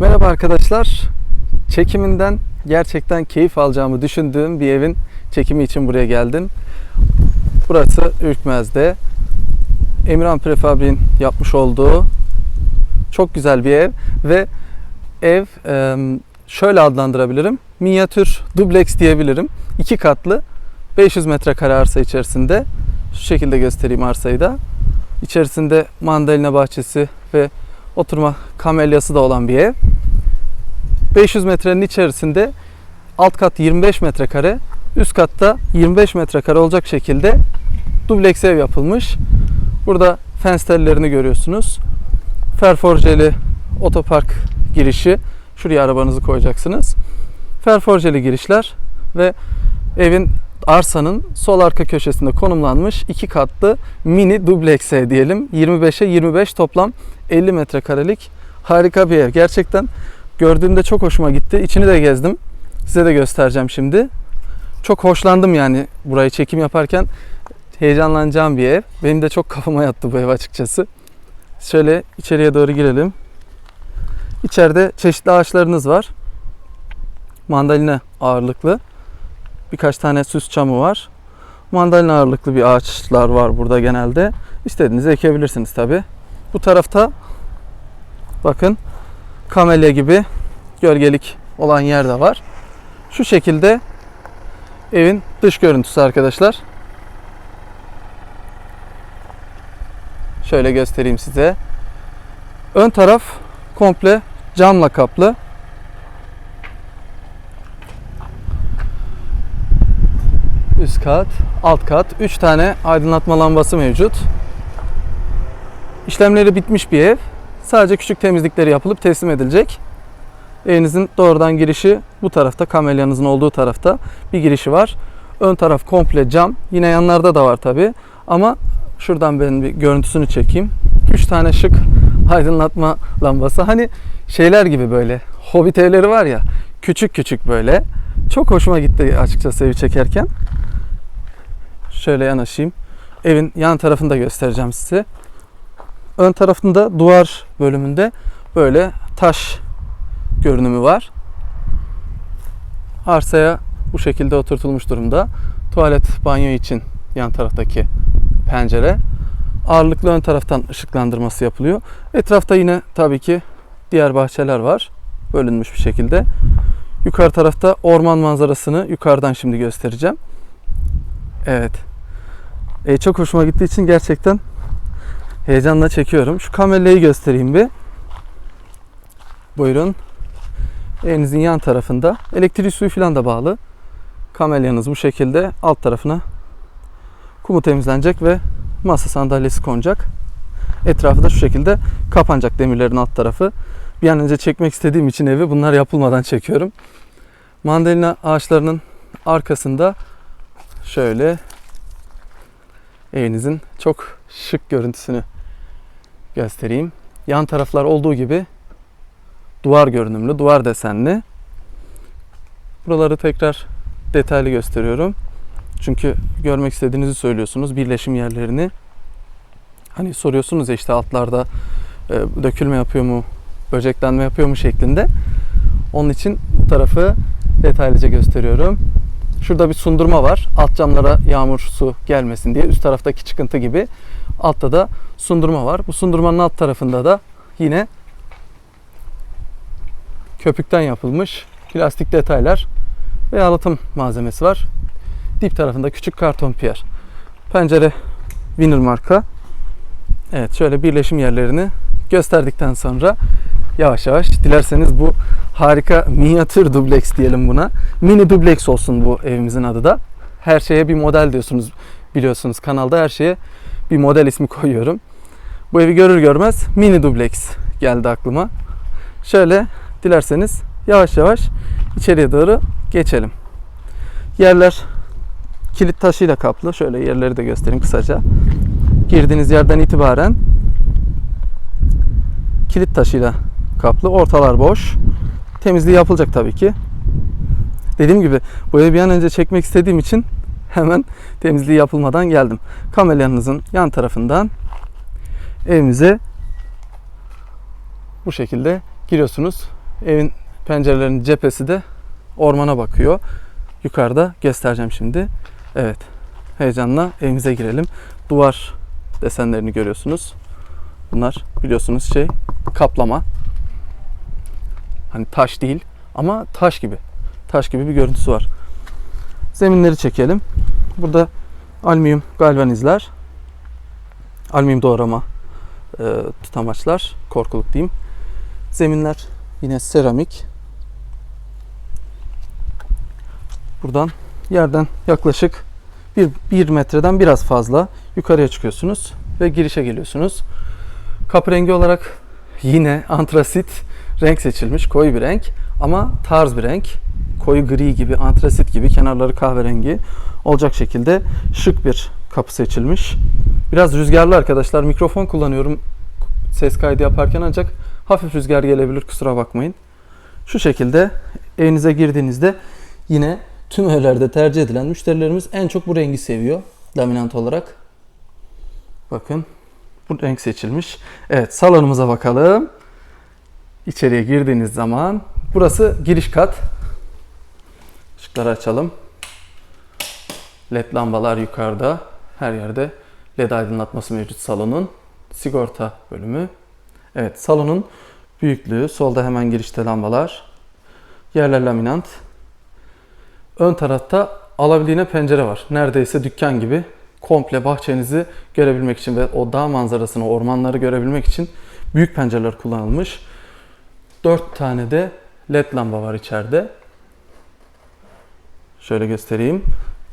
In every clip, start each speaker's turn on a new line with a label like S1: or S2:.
S1: Merhaba arkadaşlar. Çekiminden gerçekten keyif alacağımı düşündüğüm bir evin çekimi için buraya geldim. Burası Ürkmez'de. Emirhan Prefabrik'in yapmış olduğu çok güzel bir ev ve ev şöyle adlandırabilirim. Minyatür dubleks diyebilirim. İki katlı 500 metrekare arsa içerisinde. Şu şekilde göstereyim arsayı da. İçerisinde mandalina bahçesi ve oturma kamelyası da olan bir ev. 500 metrenin içerisinde alt kat 25 metrekare, üst katta 25 metrekare olacak şekilde dubleks ev yapılmış. Burada fens tellerini görüyorsunuz. Ferforjeli otopark girişi. Şuraya arabanızı koyacaksınız. Ferforjeli girişler ve evin arsanın sol arka köşesinde konumlanmış iki katlı mini dubleks ev diyelim. 25'e 25 toplam 50 metrekarelik harika bir ev. Gerçekten gördüğümde çok hoşuma gitti. İçini de gezdim. Size de göstereceğim şimdi. Çok hoşlandım yani burayı çekim yaparken heyecanlanacağım bir ev. Benim de çok kafama yattı bu ev açıkçası. Şöyle içeriye doğru girelim. İçeride çeşitli ağaçlarınız var. Mandalina ağırlıklı. Birkaç tane süs çamı var. Mandalina ağırlıklı bir ağaçlar var burada genelde. İstediğinizi ekebilirsiniz tabi. Bu tarafta bakın kamelya gibi gölgelik olan yer de var. Şu şekilde evin dış görüntüsü arkadaşlar. Şöyle göstereyim size. Ön taraf komple camla kaplı. Üst kat, alt kat. 3 tane aydınlatma lambası mevcut. İşlemleri bitmiş bir ev. Sadece küçük temizlikleri yapılıp teslim edilecek. Evinizin doğrudan girişi bu tarafta, kamelyanızın olduğu tarafta bir girişi var. Ön taraf komple cam. Yine yanlarda da var tabi. Ama şuradan ben bir görüntüsünü çekeyim. 3 tane şık aydınlatma lambası. Hani şeyler gibi böyle hobbit evleri var ya küçük küçük böyle. Çok hoşuma gitti açıkçası evi çekerken. Şöyle yanaşayım. Evin yan tarafını da göstereceğim size. Ön tarafında duvar bölümünde böyle taş görünümü var. Arsaya bu şekilde oturtulmuş durumda. Tuvalet, banyo için yan taraftaki pencere. Ağırlıklı ön taraftan ışıklandırması yapılıyor. Etrafta yine tabii ki diğer bahçeler var. Bölünmüş bir şekilde. Yukarı tarafta orman manzarasını yukarıdan şimdi göstereceğim. Evet. E, çok hoşuma gittiği için gerçekten heyecanla çekiyorum. Şu kamerayı göstereyim bir. Buyurun. Evinizin yan tarafında elektrik suyu falan da bağlı. Kamelyanız bu şekilde alt tarafına kumu temizlenecek ve masa sandalyesi konacak. Etrafı da şu şekilde kapanacak demirlerin alt tarafı. Bir an önce çekmek istediğim için evi bunlar yapılmadan çekiyorum. Mandalina ağaçlarının arkasında şöyle evinizin çok şık görüntüsünü göstereyim. Yan taraflar olduğu gibi duvar görünümlü, duvar desenli. Buraları tekrar detaylı gösteriyorum. Çünkü görmek istediğinizi söylüyorsunuz birleşim yerlerini. Hani soruyorsunuz işte altlarda e, dökülme yapıyor mu, böceklenme yapıyor mu şeklinde. Onun için bu tarafı detaylıca gösteriyorum. Şurada bir sundurma var. Alt camlara yağmur su gelmesin diye. Üst taraftaki çıkıntı gibi. Altta da sundurma var. Bu sundurmanın alt tarafında da yine köpükten yapılmış plastik detaylar ve yalıtım malzemesi var. Dip tarafında küçük karton piyer. Pencere Winner marka. Evet şöyle birleşim yerlerini gösterdikten sonra yavaş yavaş dilerseniz bu harika minyatür dubleks diyelim buna. Mini dubleks olsun bu evimizin adı da. Her şeye bir model diyorsunuz biliyorsunuz kanalda her şeye bir model ismi koyuyorum. Bu evi görür görmez mini dubleks geldi aklıma. Şöyle dilerseniz yavaş yavaş içeriye doğru geçelim. Yerler kilit taşıyla kaplı. Şöyle yerleri de göstereyim kısaca. Girdiğiniz yerden itibaren kilit taşıyla kaplı. Ortalar boş. Temizliği yapılacak tabii ki. Dediğim gibi bu evi bir an önce çekmek istediğim için hemen temizliği yapılmadan geldim. Kamelyanızın yan tarafından evimize bu şekilde giriyorsunuz. Evin pencerelerinin cephesi de ormana bakıyor. Yukarıda göstereceğim şimdi. Evet. Heyecanla evimize girelim. Duvar desenlerini görüyorsunuz. Bunlar biliyorsunuz şey kaplama. Hani taş değil ama taş gibi. Taş gibi bir görüntüsü var. Zeminleri çekelim. Burada alüminyum galvanizler. Alüminyum doğrama e, tutamaçlar. Korkuluk diyeyim. Zeminler yine seramik. Buradan yerden yaklaşık bir, bir metreden biraz fazla yukarıya çıkıyorsunuz ve girişe geliyorsunuz. Kapı rengi olarak yine antrasit renk seçilmiş. Koyu bir renk ama tarz bir renk. Koyu gri gibi, antrasit gibi, kenarları kahverengi olacak şekilde şık bir kapı seçilmiş. Biraz rüzgarlı arkadaşlar. Mikrofon kullanıyorum ses kaydı yaparken ancak hafif rüzgar gelebilir kusura bakmayın. Şu şekilde evinize girdiğinizde yine tüm evlerde tercih edilen müşterilerimiz en çok bu rengi seviyor laminant olarak. Bakın bu renk seçilmiş. Evet salonumuza bakalım. İçeriye girdiğiniz zaman burası giriş kat. Işıkları açalım. LED lambalar yukarıda. Her yerde LED aydınlatması mevcut salonun. Sigorta bölümü. Evet salonun büyüklüğü. Solda hemen girişte lambalar. Yerler laminant. Ön tarafta alabildiğine pencere var. Neredeyse dükkan gibi. Komple bahçenizi görebilmek için ve o dağ manzarasını, ormanları görebilmek için büyük pencereler kullanılmış. 4 tane de led lamba var içeride. Şöyle göstereyim.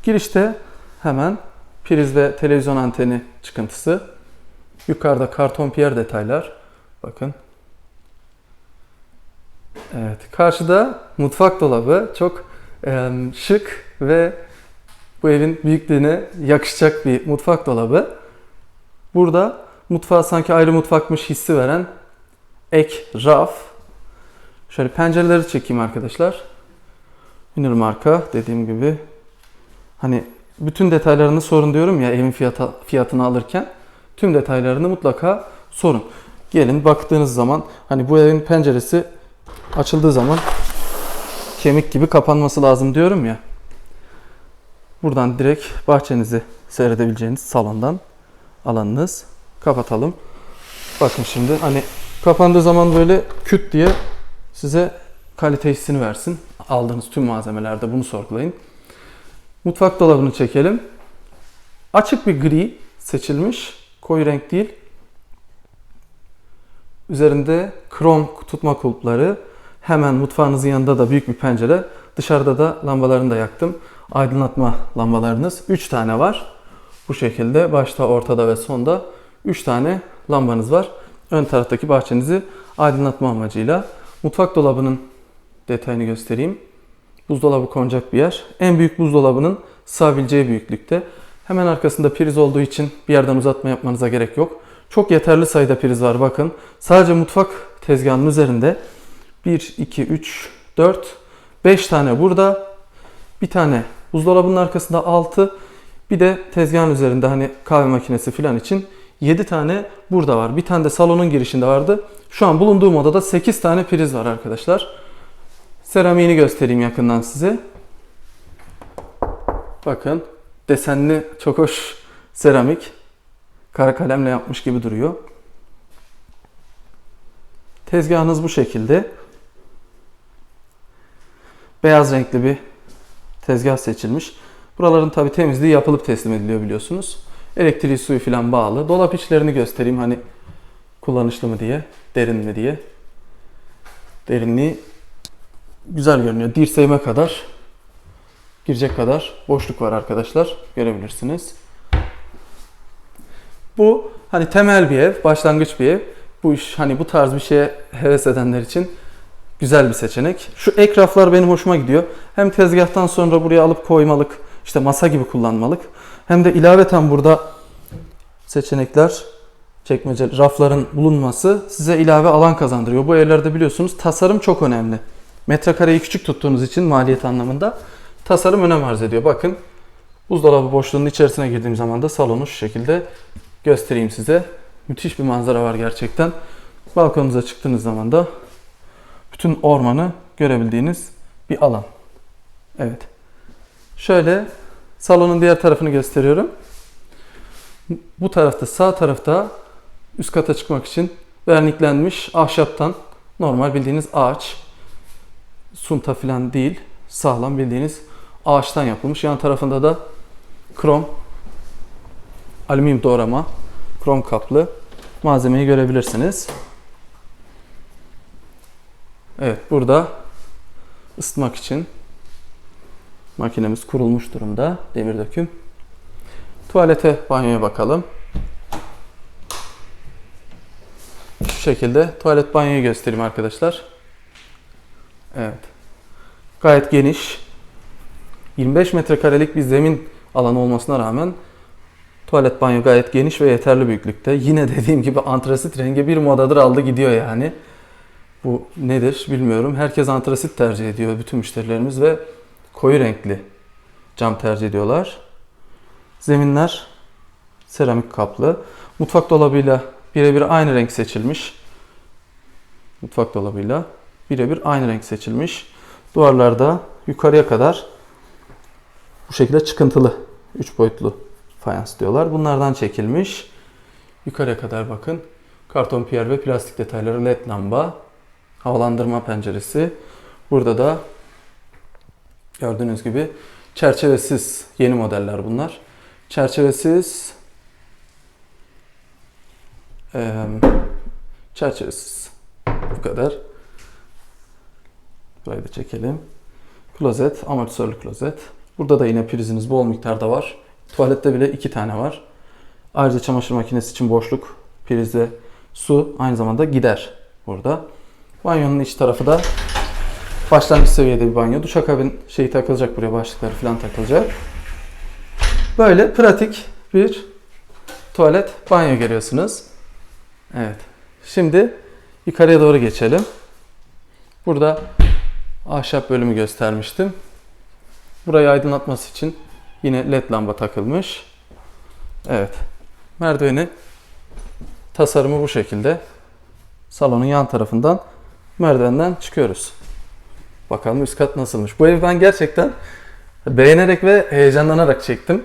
S1: Girişte hemen priz ve televizyon anteni çıkıntısı. Yukarıda karton piyer detaylar. Bakın. Evet. Karşıda mutfak dolabı. Çok e, şık ve bu evin büyüklüğüne yakışacak bir mutfak dolabı. Burada mutfağa sanki ayrı mutfakmış hissi veren ek raf. Şöyle pencereleri çekeyim arkadaşlar. Ünlü marka dediğim gibi. Hani bütün detaylarını sorun diyorum ya evin fiyata, fiyatını alırken. Tüm detaylarını mutlaka sorun. Gelin baktığınız zaman hani bu evin penceresi açıldığı zaman kemik gibi kapanması lazım diyorum ya. Buradan direkt bahçenizi seyredebileceğiniz salondan alanınız. Kapatalım. Bakın şimdi hani kapandığı zaman böyle küt diye size kalite hissini versin. Aldığınız tüm malzemelerde bunu sorgulayın. Mutfak dolabını çekelim. Açık bir gri seçilmiş. Koyu renk değil. Üzerinde krom tutma kulpları. Hemen mutfağınızın yanında da büyük bir pencere. Dışarıda da lambalarını da yaktım. Aydınlatma lambalarınız 3 tane var. Bu şekilde başta, ortada ve sonda 3 tane lambanız var. Ön taraftaki bahçenizi aydınlatma amacıyla. Mutfak dolabının detayını göstereyim. Buzdolabı konacak bir yer. En büyük buzdolabının sığabileceği büyüklükte. Hemen arkasında priz olduğu için bir yerden uzatma yapmanıza gerek yok. Çok yeterli sayıda priz var bakın. Sadece mutfak tezgahının üzerinde 1, 2, 3, 4, 5 tane burada. Bir tane buzdolabının arkasında 6. Bir de tezgahın üzerinde hani kahve makinesi falan için 7 tane burada var. Bir tane de salonun girişinde vardı. Şu an bulunduğum odada 8 tane priz var arkadaşlar. Seramiğini göstereyim yakından size. Bakın desenli çok hoş seramik. Kara kalemle yapmış gibi duruyor. Tezgahınız bu şekilde. Beyaz renkli bir tezgah seçilmiş. Buraların tabi temizliği yapılıp teslim ediliyor biliyorsunuz. Elektriği suyu falan bağlı. Dolap içlerini göstereyim hani kullanışlı mı diye, derin mi diye. Derinliği güzel görünüyor. Dirseğime kadar girecek kadar boşluk var arkadaşlar. Görebilirsiniz. Bu hani temel bir ev, başlangıç bir ev. Bu iş hani bu tarz bir şeye heves edenler için güzel bir seçenek. Şu ek raflar benim hoşuma gidiyor. Hem tezgahtan sonra buraya alıp koymalık, işte masa gibi kullanmalık. Hem de ilaveten burada seçenekler, çekmece, rafların bulunması size ilave alan kazandırıyor. Bu evlerde biliyorsunuz tasarım çok önemli. Metrekareyi küçük tuttuğunuz için maliyet anlamında tasarım önem arz ediyor. Bakın buzdolabı boşluğunun içerisine girdiğim zaman da salonu şu şekilde göstereyim size. Müthiş bir manzara var gerçekten. Balkonunuza çıktığınız zaman da bütün ormanı görebildiğiniz bir alan. Evet. Şöyle salonun diğer tarafını gösteriyorum. Bu tarafta sağ tarafta üst kata çıkmak için verniklenmiş ahşaptan normal bildiğiniz ağaç sunta falan değil sağlam bildiğiniz ağaçtan yapılmış. Yan tarafında da krom alüminyum doğrama krom kaplı malzemeyi görebilirsiniz. Evet burada ısıtmak için makinemiz kurulmuş durumda. Demir döküm. Tuvalete, banyoya bakalım. Şu şekilde tuvalet banyoyu göstereyim arkadaşlar. Evet. Gayet geniş. 25 metrekarelik bir zemin alanı olmasına rağmen tuvalet banyo gayet geniş ve yeterli büyüklükte. Yine dediğim gibi antrasit rengi bir modadır aldı gidiyor yani. Bu nedir bilmiyorum. Herkes antrasit tercih ediyor bütün müşterilerimiz ve koyu renkli cam tercih ediyorlar. Zeminler seramik kaplı. Mutfak dolabıyla birebir aynı renk seçilmiş. Mutfak dolabıyla birebir aynı renk seçilmiş. Duvarlarda yukarıya kadar bu şekilde çıkıntılı 3 boyutlu fayans diyorlar. Bunlardan çekilmiş. Yukarıya kadar bakın. Karton piyer ve plastik detayları led lamba, havalandırma penceresi. Burada da gördüğünüz gibi çerçevesiz yeni modeller bunlar. Çerçevesiz çerçevesiz bu kadar. Burayı da çekelim. Klozet, amortisörlü klozet. Burada da yine priziniz bol miktarda var. Tuvalette bile iki tane var. Ayrıca çamaşır makinesi için boşluk, priz ve su aynı zamanda gider burada. Banyonun iç tarafı da başlangıç seviyede bir banyo. Duşakabin şeyi takılacak buraya başlıkları falan takılacak. Böyle pratik bir tuvalet banyo görüyorsunuz. Evet. Şimdi yukarıya doğru geçelim. Burada ahşap bölümü göstermiştim. Burayı aydınlatması için yine led lamba takılmış. Evet. Merdiveni tasarımı bu şekilde. Salonun yan tarafından merdivenden çıkıyoruz. Bakalım üst kat nasılmış. Bu evi ben gerçekten beğenerek ve heyecanlanarak çektim.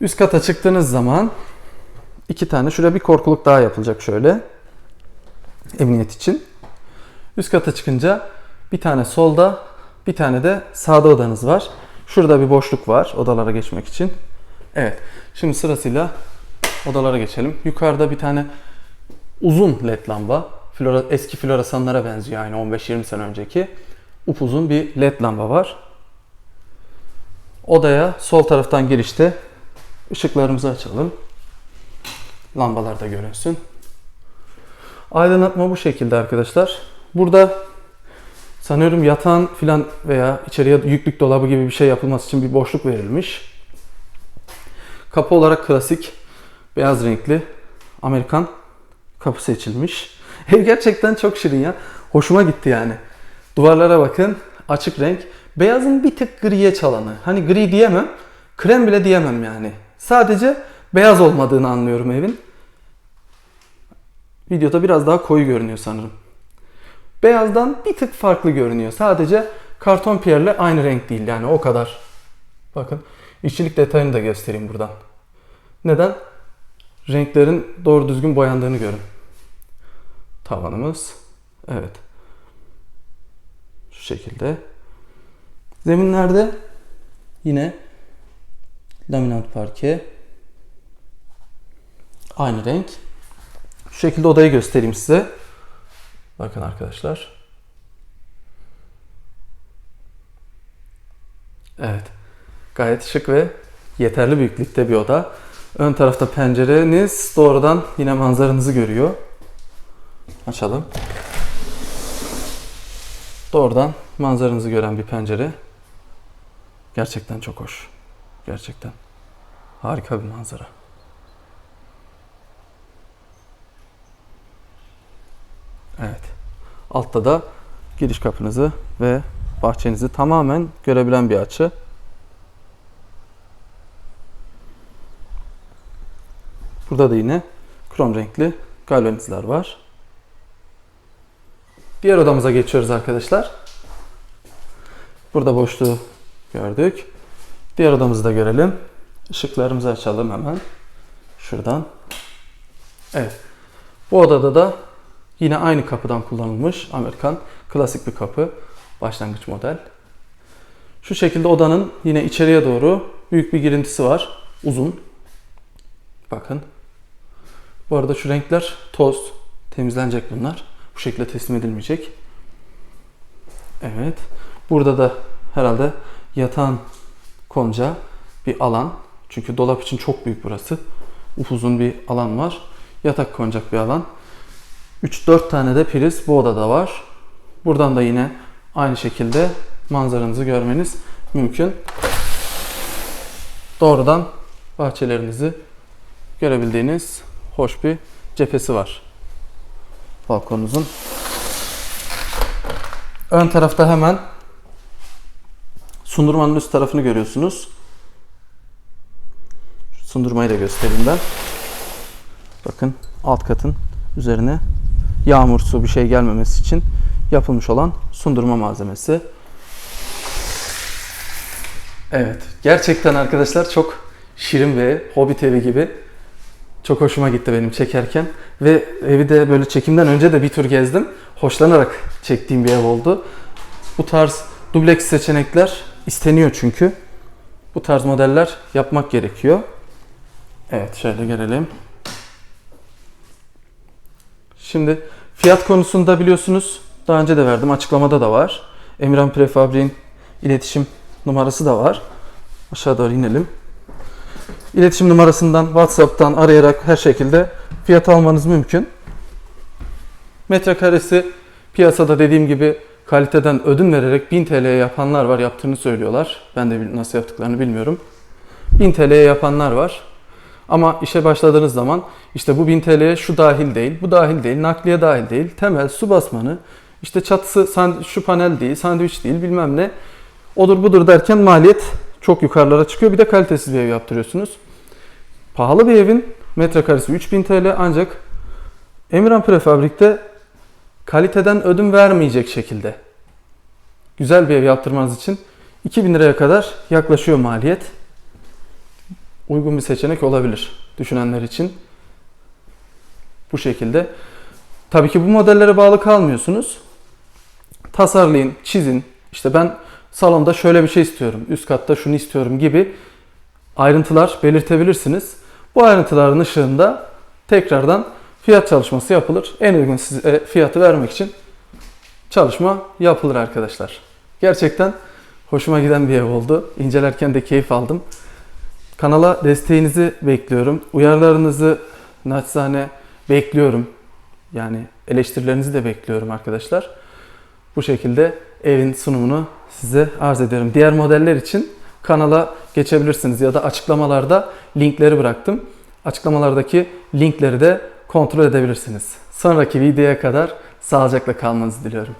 S1: Üst kata çıktığınız zaman iki tane şuraya bir korkuluk daha yapılacak şöyle. Emniyet için. Üst kata çıkınca bir tane solda, bir tane de sağda odanız var. Şurada bir boşluk var odalara geçmek için. Evet. Şimdi sırasıyla odalara geçelim. Yukarıda bir tane uzun led lamba. Flora, eski floresanlara benziyor aynı 15-20 sene önceki. Upuzun bir led lamba var. Odaya sol taraftan girişte ışıklarımızı açalım. Lambalar da görünsün. Aydınlatma bu şekilde arkadaşlar. Burada sanıyorum yatağın filan veya içeriye yüklük dolabı gibi bir şey yapılması için bir boşluk verilmiş. Kapı olarak klasik beyaz renkli Amerikan kapı seçilmiş. Ev gerçekten çok şirin ya. Hoşuma gitti yani. Duvarlara bakın. Açık renk. Beyazın bir tık griye çalanı. Hani gri diyemem. Krem bile diyemem yani. Sadece beyaz olmadığını anlıyorum evin. Videoda biraz daha koyu görünüyor sanırım. Beyazdan bir tık farklı görünüyor. Sadece karton piyerle aynı renk değil yani o kadar. Bakın işçilik detayını da göstereyim buradan. Neden? Renklerin doğru düzgün boyandığını görün. Tavanımız. Evet. Şu şekilde. Zeminlerde yine laminat parke. Aynı renk. Şu şekilde odayı göstereyim size. Bakın arkadaşlar. Evet. Gayet şık ve yeterli büyüklükte bir oda. Ön tarafta pencereniz doğrudan yine manzaranızı görüyor. Açalım. Doğrudan manzaranızı gören bir pencere. Gerçekten çok hoş. Gerçekten. Harika bir manzara. Evet. Altta da giriş kapınızı ve bahçenizi tamamen görebilen bir açı. Burada da yine krom renkli galvanizler var. Diğer odamıza geçiyoruz arkadaşlar. Burada boşluğu gördük. Diğer odamızı da görelim. Işıklarımızı açalım hemen. Şuradan. Evet. Bu odada da yine aynı kapıdan kullanılmış Amerikan klasik bir kapı. Başlangıç model. Şu şekilde odanın yine içeriye doğru büyük bir girintisi var. Uzun. Bakın. Bu arada şu renkler toz. Temizlenecek bunlar. Bu şekilde teslim edilmeyecek. Evet. Burada da herhalde yatağın konacağı bir alan. Çünkü dolap için çok büyük burası. Upuzun bir alan var. Yatak konacak bir alan. 3-4 tane de priz bu odada var. Buradan da yine aynı şekilde manzaranızı görmeniz mümkün. Doğrudan bahçelerinizi görebildiğiniz hoş bir cephesi var. Balkonunuzun. Ön tarafta hemen sundurmanın üst tarafını görüyorsunuz. Sundurmayı da göstereyim ben. Bakın alt katın üzerine yağmur su bir şey gelmemesi için yapılmış olan sundurma malzemesi. Evet, gerçekten arkadaşlar çok şirin ve hobbit evi gibi. Çok hoşuma gitti benim çekerken ve evi de böyle çekimden önce de bir tur gezdim. Hoşlanarak çektiğim bir ev oldu. Bu tarz dubleks seçenekler isteniyor çünkü. Bu tarz modeller yapmak gerekiyor. Evet, şöyle görelim. Şimdi fiyat konusunda biliyorsunuz daha önce de verdim. Açıklamada da var. Emirhan Prefabrik'in iletişim numarası da var. Aşağı doğru inelim. İletişim numarasından WhatsApp'tan arayarak her şekilde fiyat almanız mümkün. Metrekaresi piyasada dediğim gibi kaliteden ödün vererek 1000 TL'ye yapanlar var. Yaptığını söylüyorlar. Ben de nasıl yaptıklarını bilmiyorum. 1000 TL'ye yapanlar var. Ama işe başladığınız zaman işte bu 1000 TL'ye şu dahil değil, bu dahil değil, nakliye dahil değil, temel, su basmanı, işte çatısı şu panel değil, sandviç değil bilmem ne. Odur budur derken maliyet çok yukarılara çıkıyor. Bir de kalitesiz bir ev yaptırıyorsunuz. Pahalı bir evin metrekaresi 3000 TL ancak Emirhan Prefabrik'te kaliteden ödün vermeyecek şekilde güzel bir ev yaptırmanız için 2000 liraya kadar yaklaşıyor maliyet uygun bir seçenek olabilir düşünenler için. Bu şekilde. Tabii ki bu modellere bağlı kalmıyorsunuz. Tasarlayın, çizin. İşte ben salonda şöyle bir şey istiyorum, üst katta şunu istiyorum gibi ayrıntılar belirtebilirsiniz. Bu ayrıntıların ışığında tekrardan fiyat çalışması yapılır. En uygun size fiyatı vermek için çalışma yapılır arkadaşlar. Gerçekten hoşuma giden bir ev oldu. İncelerken de keyif aldım. Kanala desteğinizi bekliyorum. Uyarılarınızı naçizane bekliyorum. Yani eleştirilerinizi de bekliyorum arkadaşlar. Bu şekilde evin sunumunu size arz ediyorum. Diğer modeller için kanala geçebilirsiniz ya da açıklamalarda linkleri bıraktım. Açıklamalardaki linkleri de kontrol edebilirsiniz. Sonraki videoya kadar sağlıcakla kalmanızı diliyorum.